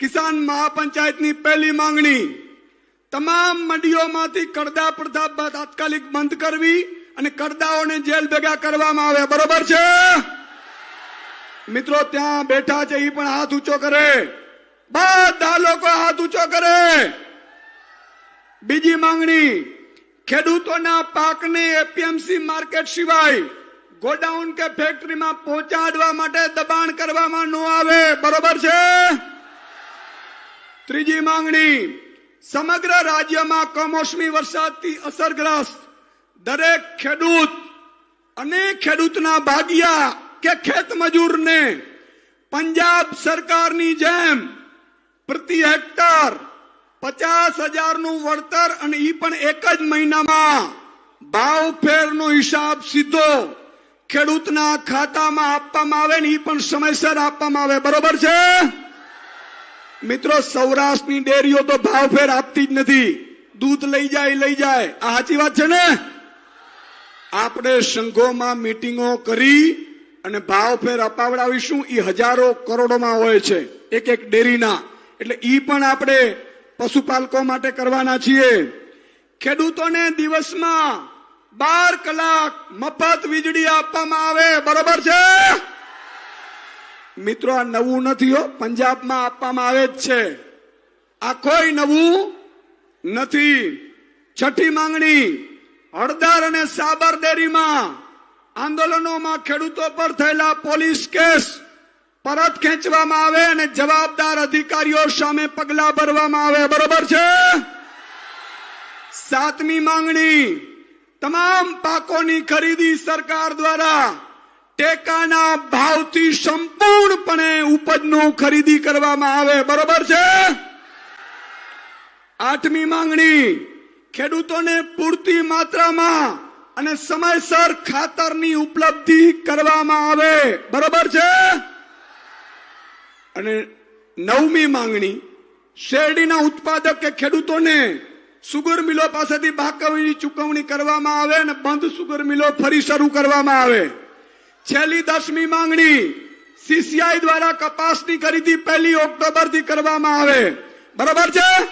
કિસાન મહાપંચાયતની પહેલી માંગણી, તમામ મંડીઓમાંથી કરદા પ્રથા તાત્કાલિક બંધ કરવી અને કરદાઓને જેલ ભેગા કરવામાં આવે. બરોબર છે? મિત્રો, ત્યાં બેઠા છે એ પણ હાથ ઊંચો કરે. બધા લોકો હાથ ઊંચો કરે. બીજી માંગણી, ખેડૂતોના પાકને એપીએમસી માર્કેટ સિવાય ગોડાઉન કે ફેક્ટરીમાં પહોંચાડવા માટે દબાણ કરવામાં ન આવે. બરોબર છે? ત્રીજી માંગણી, સમગ્ર રાજ્યમાં કમોસમી વરસાદથી અસરગ્રસ્ત દરેક ખેડૂત અને ખેડૂતના ભાગિયા કે ખેત મજૂરને પંજાબ સરકારની જેમ પ્રતિ હેક્ટર પચાસ હજારનું વળતર અને એ પણ એક જ મહિનામાં ભાવ ફેરનો હિસાબ સીધો ખેડૂતના ખાતામાં આપવામાં આવે ને એ પણ સમયસર આપવામાં આવે. બરોબર છે? મિત્રો, સૌરાષ્ટ્રની ડેરીઓ તો ભાવ ફેર આપતી જ નથી. દૂધ લઈ જાય લઈ જાય. આ સાચી વાત છે ને? આપણે સંઘોમાં મીટિંગો કરી અને ભાવ ફેર અપાવડાવીશું. એ હજારો કરોડોમાં હોય છે, એક એક ડેરીના. એટલે એ પણ આપણે પશુપાલકો માટે કરવાના છીએ. ખેડૂતોને દિવસમાં બાર કલાક મફત વીજળી આપવામાં આવે. બરોબર છે? મિત્રો, આ નવું નથી હો. પંજાબમાં આપવામાં આવે જ છે. આ કોઈ નવું નથી. છઠ્ઠી માંગણી, હળદર અને સાબર ડેરીમાં આંદોલનોમાં ખેડૂતો પર થયેલા પોલીસ કેસ પરત ખેંચવામાં આવે અને જવાબદાર અધિકારીઓ સામે પગલા ભરવામાં આવે. બરોબર છે? સાતમી માંગણી, તમામ પાકોની ખરીદી સરકાર દ્વારા ટેકાના ભાવથી સંપૂર્ણપણે ઉપજનું ખરીદી કરવામાં આવે. બરોબર છે? આઠમી માંગણી, ખેડૂતોને પૂરતી માત્રામાં અને સમયસર ખાતરની ઉપલબ્ધિ કરવામાં આવે. બરોબર છે? અને નવમી માંગણી, શેરડીના ઉત્પાદક કે ખેડૂતોને સુગર મિલો પાસેથી બાકીની ચૂકવણી કરવામાં આવે અને બંધ સુગર મિલો ફરી શરૂ કરવામાં આવે. છેલ્લી દસમી માંગણી સીસીઆઈ દ્વારા કપાસની ખરીદી પહેલી ઓક્ટોબરથી કરવામાં આવે. બરોબર છે?